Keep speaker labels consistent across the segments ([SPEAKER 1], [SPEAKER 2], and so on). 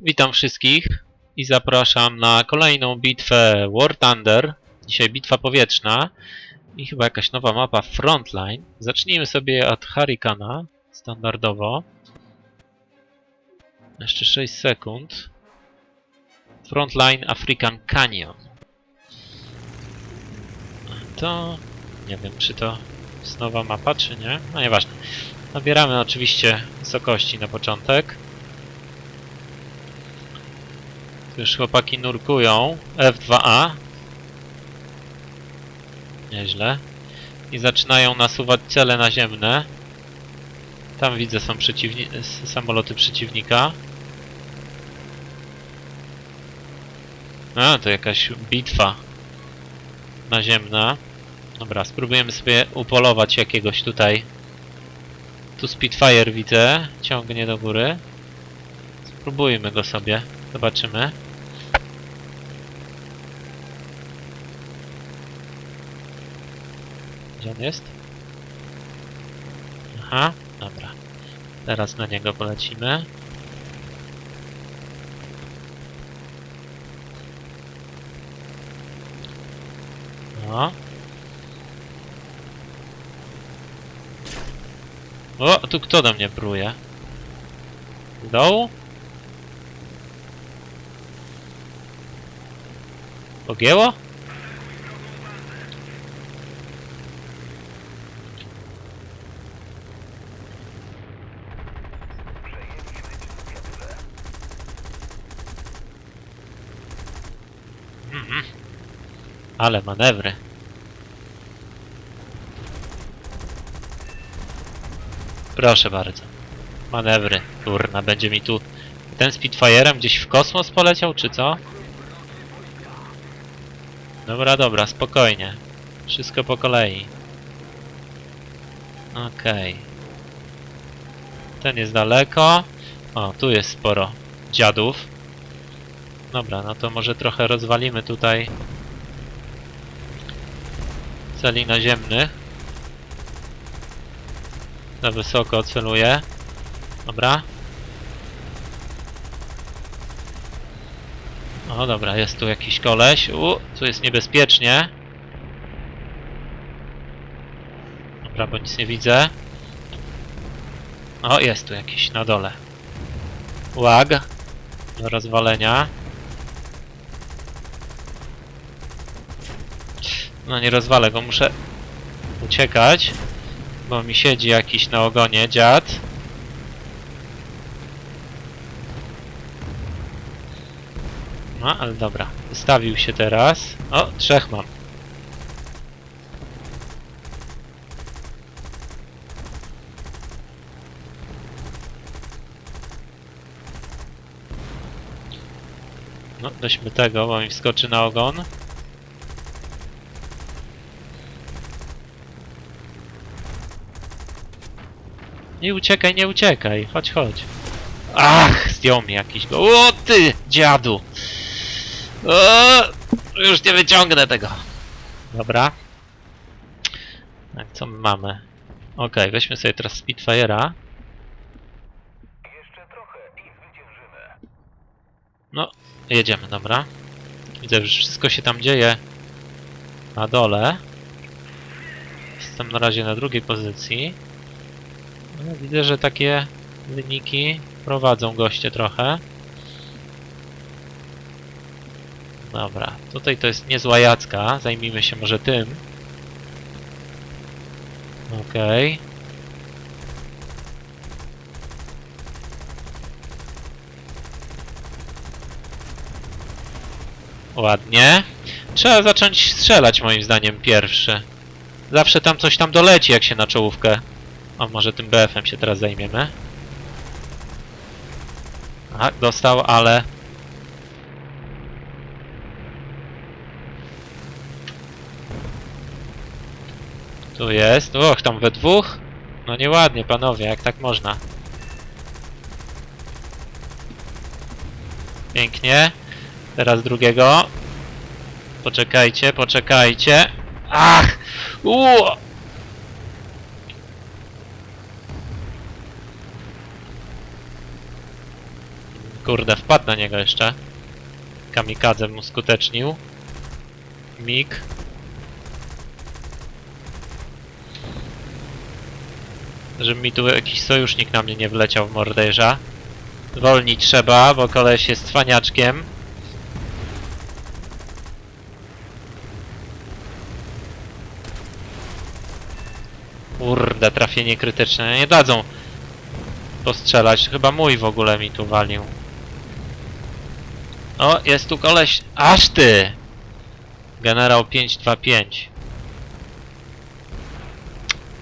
[SPEAKER 1] Witam wszystkich i zapraszam na kolejną bitwę War Thunder. Dzisiaj bitwa powietrzna i chyba jakaś nowa mapa Frontline. Zacznijmy sobie od Hurricana, standardowo. Jeszcze 6 sekund. Frontline African Canyon. To nie wiem, czy to jest nowa mapa, czy nie. No nieważne. Nabieramy oczywiście wysokości na początek. Tu Już chłopaki nurkują. F2A. Nieźle. I zaczynają nasuwać cele naziemne. Tam widzę są przeciwni samoloty przeciwnika. A, to jakaś bitwa naziemna. Dobra, spróbujemy sobie upolować jakiegoś tutaj. Tu Spitfire widzę, ciągnie do góry. Spróbujmy go sobie, zobaczymy. Jest? Aha, dobra. Teraz na niego polecimy. No. O, tu kto do mnie pruje? Z dołu? Ale manewry. Proszę bardzo. Manewry. Kurna, będzie mi tu... Ten Spitfire'em gdzieś w kosmos poleciał, czy co? Dobra, dobra, spokojnie. Wszystko po kolei. Okej. Ten jest daleko. O, tu jest sporo dziadów. Dobra, no to może trochę rozwalimy tutaj celi naziemnych. Za wysoko celuję. Dobra. O, dobra, jest tu jakiś koleś. U, tu jest niebezpiecznie. Dobra, bo nic nie widzę. O, jest tu jakiś na dole. Łag do rozwalenia. No nie rozwalę go, muszę uciekać. Bo mi siedzi jakiś na ogonie dziad. No, ale dobra. Wystawił się teraz. O, trzech mam. No, weźmy tego, bo mi wskoczy na ogon. Nie uciekaj, nie uciekaj. Chodź, chodź. Ach, zdjął mi jakiś go. O ty, dziadu! O, już nie wyciągnę tego. Dobra. Tak, co my mamy? Okej, weźmy sobie teraz Spitfire'a. No, jedziemy, dobra. Widzę, że wszystko się tam dzieje na dole. Jestem na razie na drugiej pozycji. Ale widzę, że takie wyniki prowadzą goście trochę. Dobra, tutaj to jest niezła jacka. Zajmijmy się może tym. Okej. Ładnie. Trzeba zacząć strzelać moim zdaniem pierwszy. Zawsze tam coś tam doleci jak się na czołówkę. O, może tym BF-em się teraz zajmiemy. A, dostał, ale... Tu jest. Och, tam we dwóch? No nieładnie, panowie, jak tak można. Pięknie. Teraz drugiego. Poczekajcie, poczekajcie. Ach! Uuu! Kurde, wpadł na niego jeszcze. Kamikadze mu skutecznił. Mig. Żeby mi tu jakiś sojusznik na mnie nie wleciał w mordejża. Wolnić trzeba, bo koleś jest cwaniaczkiem. Kurde, trafienie krytyczne. Nie dadzą postrzelać. Chyba mój w ogóle mi tu walił. O, jest tu koleś. Aż ty! Generał 525.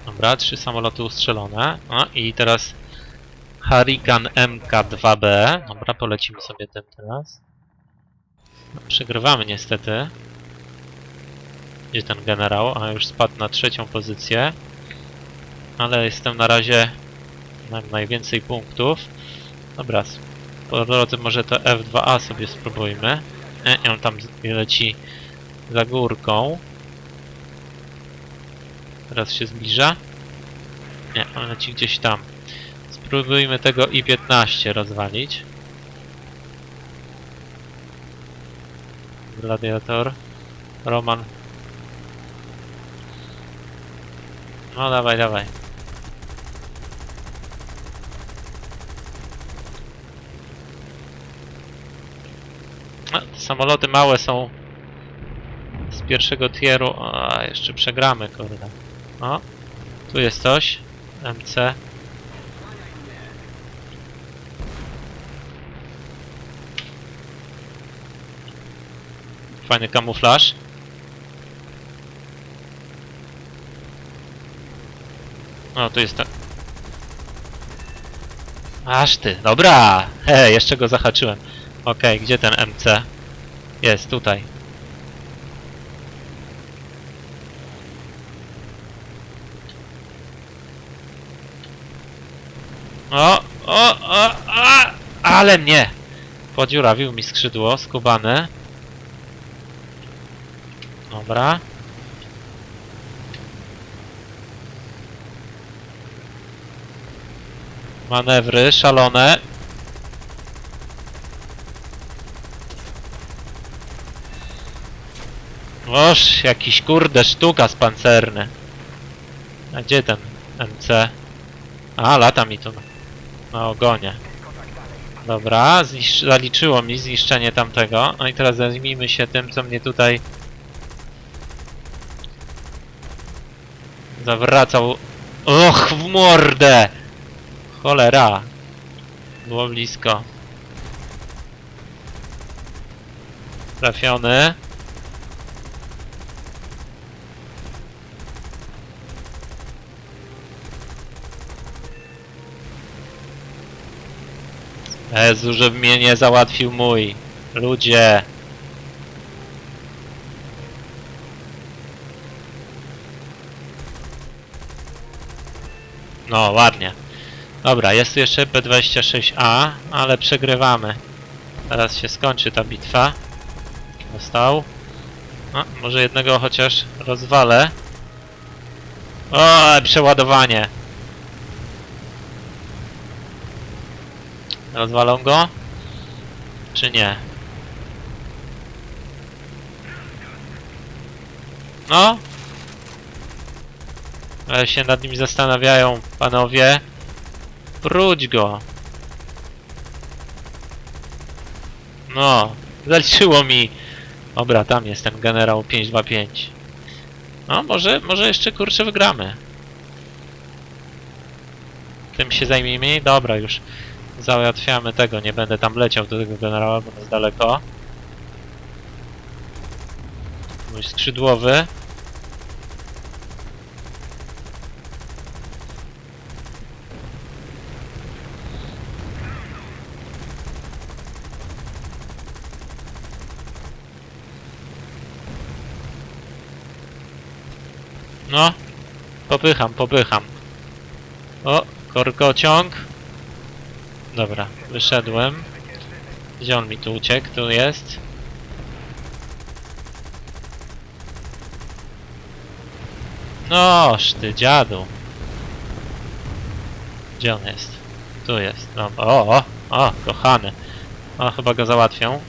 [SPEAKER 1] Dobra, trzy samoloty ustrzelone. O, i teraz Hurricane MK2B. Dobra, polecimy sobie tym teraz. No, przegrywamy niestety. Gdzie ten generał? A już spadł na trzecią pozycję. Ale jestem na razie Mam najwięcej punktów. Dobra, po drodze może to F2A sobie spróbujmy. E, on tam leci za górką. Teraz się zbliża. Nie, on leci gdzieś tam. Spróbujmy tego I-15 rozwalić. Gladiator. Roman. No dawaj, dawaj. A, te samoloty małe są z pierwszego tieru. A, jeszcze przegramy, kurde. O, tu jest coś. MC. Fajny kamuflaż. O, tu jest ten. Aż ty, dobra! He, jeszcze go zahaczyłem. Okej, gdzie ten MC? Jest, tutaj. O, o, o, a, ale mnie! Podziurawił mi skrzydło, skubane. Dobra. Manewry szalone. Oż, jakiś kurde sztuka pancerny. A gdzie ten MC? A, lata mi tu na- ogonie. Dobra, zaliczyło mi zniszczenie tamtego. No i teraz zajmijmy się tym, co mnie tutaj zawracał. Och, w mordę! Cholera. Było blisko. Trafiony. Jezu, żeby mnie nie załatwił mój. Ludzie. No, ładnie. Dobra, jest tu jeszcze P26A, ale przegrywamy. Teraz się skończy ta bitwa. Dostał. No, może jednego chociaż rozwalę. O, przeładowanie. Rozwalą go? Czy nie? No? Ale się nad nim zastanawiają panowie. Wróć go. No, zaliczyło mi. Dobra, tam jest ten generał 525. No, może, może jeszcze kurczę wygramy. Tym się zajmijmy. Dobra, już załatwiamy tego. Nie będę tam leciał do tego generała, bo jest daleko. Mój skrzydłowy. No, popycham, popycham. O, korkociąg. Dobra, wyszedłem. Gdzie on mi tu uciekł? Tu jest. Noż ty dziadu. Gdzie on jest? Tu jest. O, o, o, kochany. O, chyba go załatwią.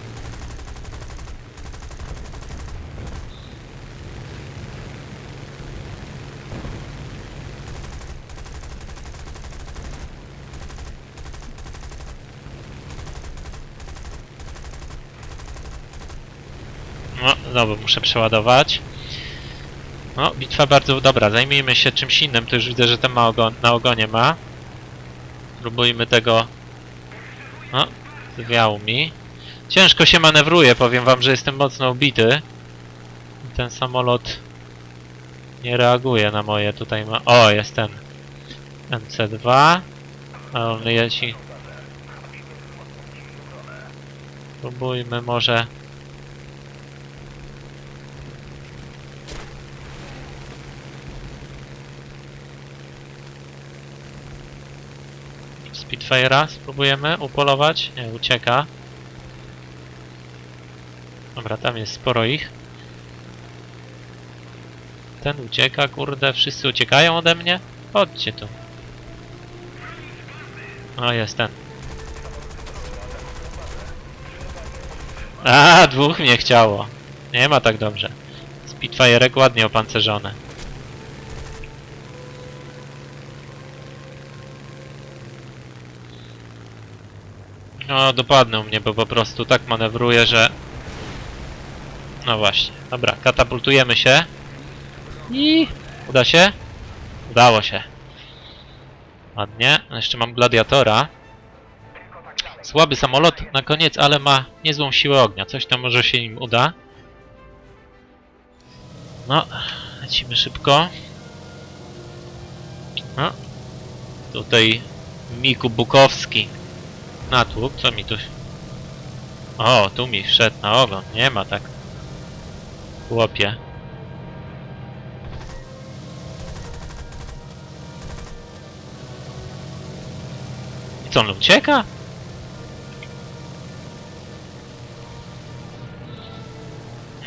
[SPEAKER 1] No, znowu muszę przeładować. No, bitwa bardzo dobra. Zajmijmy się czymś innym. To już widzę, że ten ma ogon, na ogonie ma. Spróbujmy tego. No, zwiał mi. Ciężko się manewruje, powiem wam, że jestem mocno ubity. Ten samolot nie reaguje na moje tutaj ma. O, jest ten MC2. A on leci. Spróbujmy może. Spitfire'a spróbujemy upolować. Nie, ucieka. Dobra, tam jest sporo ich. Ten ucieka, kurde, wszyscy uciekają ode mnie? Chodźcie tu. O, jest ten. A, dwóch mnie chciało. Nie ma tak dobrze. Spitfire'ek ładnie opancerzone. No, dopadną mnie, bo po prostu tak manewruję, że... No właśnie. Dobra, katapultujemy się. I... Uda się? Udało się. Ładnie. No, Jeszcze mam gladiatora. Słaby samolot na koniec, ale ma niezłą siłę ognia. Coś tam może się im uda. No, lecimy szybko. No. Tutaj Miku Bukowski. Natłuk, co mi tu... O, tu mi wszedł na ogon. Nie ma tak. Chłopie. I co, on ucieka?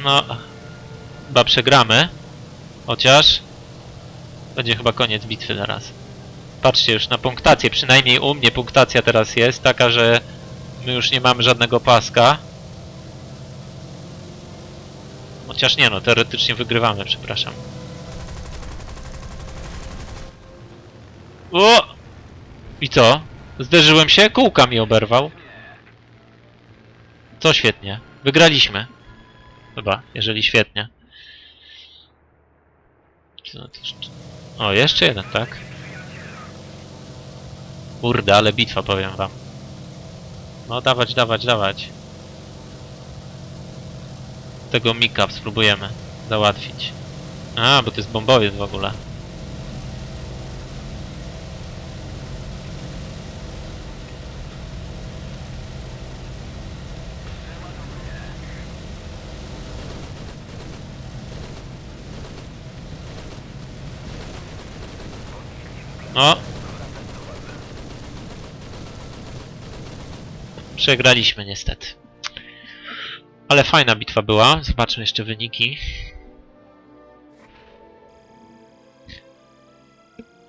[SPEAKER 1] No, chyba przegramy. Chociaż będzie chyba koniec bitwy zaraz. Patrzcie już na punktację, przynajmniej u mnie punktacja teraz jest taka, że my już nie mamy żadnego paska. Chociaż nie no, teoretycznie wygrywamy, przepraszam. O! I co? Zderzyłem się? Kółka mi oberwał. To świetnie. Wygraliśmy. Chyba, jeżeli świetnie. Co? O, jeszcze jeden, tak? Kurde, ale bitwa, powiem wam. No, dawać, dawać, dawać. Tego Mika spróbujemy załatwić. A, bo to jest bombowiec w ogóle. No. Przegraliśmy niestety. Ale fajna bitwa była. Zobaczmy jeszcze wyniki.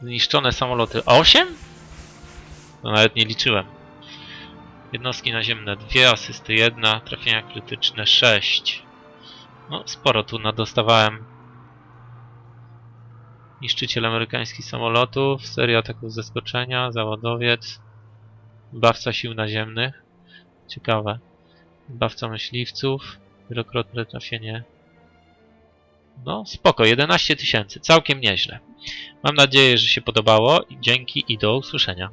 [SPEAKER 1] Zniszczone samoloty 8? No nawet nie liczyłem. Jednostki naziemne 2, asysty 1, trafienia krytyczne 6. No, sporo tu nadostawałem. Niszczyciel amerykańskich samolotów, seria ataków zaskoczenia, zawodowiec, bawca sił naziemnych. Ciekawe. Bawca myśliwców, wielokrotne trafienie. No, spoko, 11 tysięcy, całkiem nieźle. Mam nadzieję, że się podobało. Dzięki i do usłyszenia.